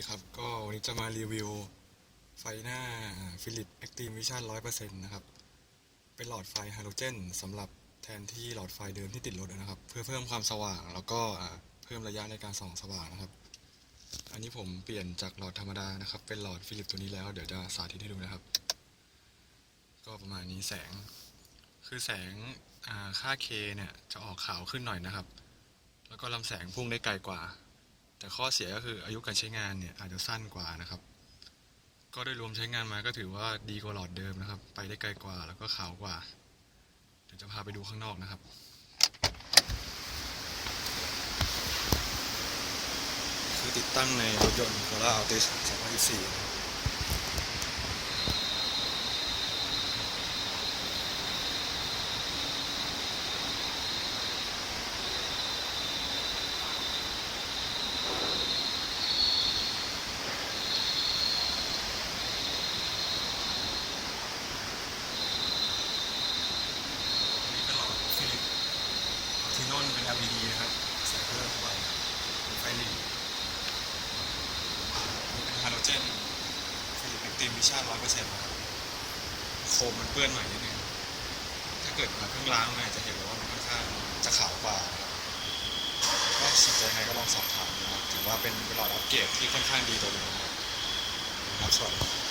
ดีครับ ก็วันนี้จะมารีวิว ไฟหน้า Philips Active Vision 100%นะครับ เป็นหลอดไฟฮาโลเจนสำหรับแทนที่หลอดไฟเดิมที่ติดรถนะครับ เพื่อเพิ่มความสว่างแล้วก็เพิ่มระยะในการส่องสว่างนะครับ อันนี้ผมเปลี่ยนจากหลอดธรรมดานะครับ เป็นหลอดฟิลิปตัวนี้แล้วเดี๋ยวจะสาธิตให้ดูนะครับ ก็ประมาณนี้แสง คือแสงอ่าค่า K เนี่ยจะออกขาวขึ้นหน่อยนะครับ แล้วก็ลำแสงพุ่งได้ไกลกว่า แต่ข้อเสียก็คืออายุการใช้งานเนี่ยอาจจะสั้นกว่านะครับ ก็โดยรวมใช้งานมาก็ถือว่าดีกว่าหลอดเดิมนะครับ ไปได้ไกลกว่าแล้วก็ขาวกว่า เดี๋ยวจะพาไปดูข้างนอกนะครับคือติดตั้งในรถยนต์ Corolla Altis 2024นะครับอันนี้เป็นหลอดฟิลิป ทีนอนเป็น LED นะครับใส่เพิ่มเข้าไปเป็นไฟหลีนี่เป็นฮาโลเจนฟิลิปแอคทีฟวิชั่นร้อยเปอร์เซ็นต์นะครับโคมมันเปื้อนหน่อยนิดนึงถ้าเกิดมาเพิ่งล้างมาจะเห็นเลยว่ามันค่อนข้างจะขาวกว่าครับก็สนใจยังไงก็ลองสอบถามนะครับถือว่าเป็นเป็นหลอดอัปเกรดที่ค่อนข้างดีตัวหนึงนะครับสวัสดี